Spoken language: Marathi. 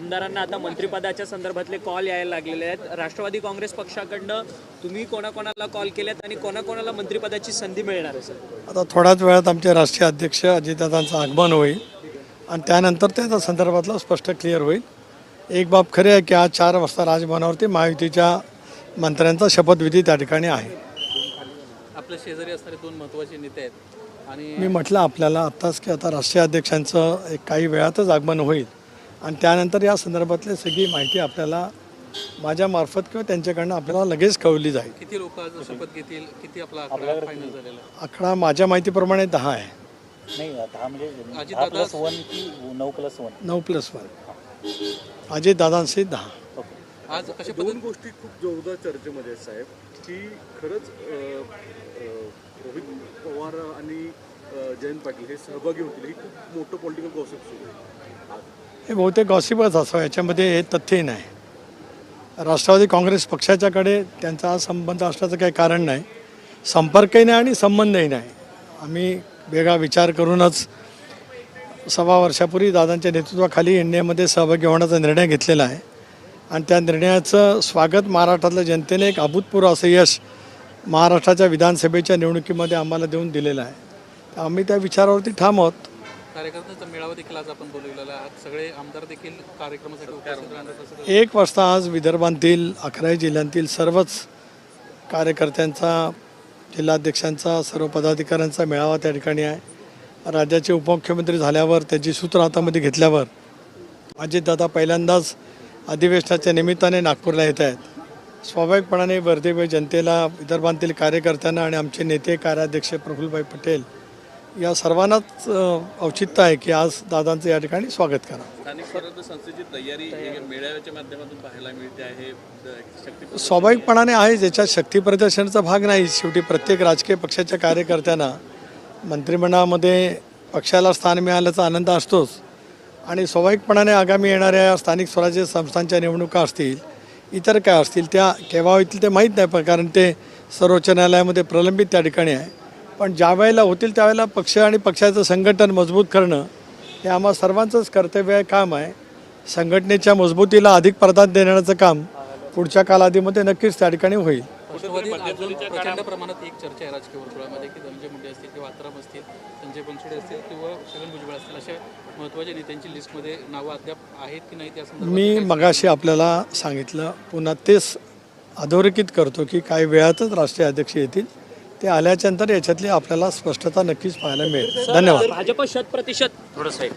आमदारांना आता मंत्रिपदाच्या संदर्भातले कॉल यायला लागलेले आहेत. राष्ट्रवादी काँग्रेस पक्षाकडनं तुम्ही कोणाकोणाला कॉल केलेत आणि कोणाकोणाला मंत्रिपदाची संधी मिळणार आहे सर आता थोड्याच वेळात आमचे राष्ट्रीय अध्यक्ष अजितदादांचं आगमन होईल आणि त्यानंतर त्या संदर्भातलं स्पष्ट क्लिअर होईल. एक बाब खरी आहे की आज चार वाजता राजभवनावरती महायुतीच्या मंत्र्यांचा शपथविधी त्या ठिकाणी आहे. आपल्या शेजारी असणारे दोन महत्त्वाचे नेते आहेत आणि मी म्हटलं आपल्याला आत्ताच की आता राष्ट्रीय अध्यक्षांचं एक काही वेळातच आगमन होईल. आणि त्यानंतर या संदर्भातली सगळी माहिती आपल्याला माझ्यामार्फत किंवा त्यांच्याकडनं आपल्याला लगेच कळवली जाईल. किती लोक आज शपथ घेतील? किती आपला आकडा फायनल झालेला आहे? आकडा माझ्या माहितीप्रमाणे दहा आहे. नाही दहा म्हणजे अजित दहा दादा- प्लस वन की नऊ प्लस वन नऊ प्लस वन अजित दादांशी दहा. आज कशा दोन पद्धतीने गोष्टी खूप जोरदार चर्चेमध्ये आहेत साहेब की खरंच अ, अ, रोहित पवार आणि अ, जयंत पाटील हे सहभागी होतील. हे खूप मोठं पॉलिटिकल गॉसिप सुरू आहे. आज. हे बहुतेक गॉसिपच असावं याच्यामध्ये हे तथ्यही नाही. राष्ट्रवादी काँग्रेस पक्षाच्याकडे त्यांचा संबंध असण्याचं काही कारण नाही. संपर्कही नाही आणि संबंधही नाही. आम्ही वेगळा विचार करूनच सव्वा वर्षापूर्वी दादांच्या नेतृत्वाखाली एन सहभागी होण्याचा निर्णय घेतलेला आहे. आणि त्या निर्णयाचं स्वागत महाराष्ट्रातल्या जनतेने एक अभूतपूर्व असं यश महाराष्ट्राच्या विधानसभेच्या निवडणुकीमध्ये आम्हाला देऊन दिलेलं आहे. तर आम्ही त्या विचारावरती ठाम आहोत. कार्यकर्त्यांचा मेळावा देखील आज आपण बोलवलेला आहे. आज सगळे आमदार देखील कार्यक्रमासाठी उपस्थित राहणार एक वाजता आज विदर्भातील अकराही जिल्ह्यांतील सर्वच कार्यकर्त्यांचा जिल्हाध्यक्षांचा सर्व पदाधिकाऱ्यांचा मेळावा त्या ठिकाणी आहे. राज्याचे उपमुख्यमंत्री झाल्यावर त्याची सूत्र हातामध्ये घेतल्यावर अजितदादा पहिल्यांदाच अधिवेशनाच्या निमित्ताने नागपूरला येत आहेत. स्वाभाविकपणाने वर्धेबाई जनतेला विदर्भातील कार्यकर्त्यांना आणि आमचे नेते कार्याध्यक्ष प्रफुल्लभाई पटेल या सर्वांनाच औचित्य आहे की आज दादांचं या ठिकाणी स्वागत करा. स्थानिक स्वराज्य संस्थेची तयारी ही मेळाव्याच्या माध्यमातून पाहायला मिळते आहे. शक्ती स्वाभाविकपणाने आहे ज्याच्यात शक्ती प्रदर्शनाचा भाग नाही शेवटी प्रत्येक राजकीय पक्षाच्या कार्यकर्त्यांना मंत्रिमंडळामध्ये पक्षाला स्थान मिळाल्याचा आनंद असतोच. आणि स्वाभाविकपणाने आगामी येणाऱ्या स्थानिक स्वराज्य संस्थांच्या निवडणुका असतील इतर काय असतील त्या केव्हा होतील ते माहीत नाही पण कारण ते सर्वोच्च न्यायालयामध्ये प्रलंबित त्या ठिकाणी आहे. पण ज्या वेळेला होतील त्यावेळेला पक्ष आणि पक्षाचं संघटन मजबूत करणं हे आम्हा सर्वांचंच कर्तव्य आहे काम आहे. संघटनेच्या मजबूतीला अधिक प्राधान्य देण्याचं काम पुढच्या कालावधीमध्ये नक्कीच त्या ठिकाणी होईल. राष्ट्रवादी अजून प्रचंड प्रमाणात एक चर्चा आहे राजकीय वर्तुळामध्ये की धनंजय मुंडे असतील किंवा आत्राम असतील संजय बनसोडे असतील किंवा छगन भुजबळ असतील अशा महत्त्वाच्या नेत्यांची लिस्टमध्ये नावं अद्याप आहेत की नाही त्या संदर्भात मी मगाशी आपल्याला सांगितलं पुन्हा तेच अधोरेखित करतो की काही वेळातच राष्ट्रीय अध्यक्ष येतील. ते आल्याच्यानंतर याच्यातली आपल्याला स्पष्टता नक्कीच पाहायला मिळेल. धन्यवाद. भाजप शत प्रतिशत थोडं साईड.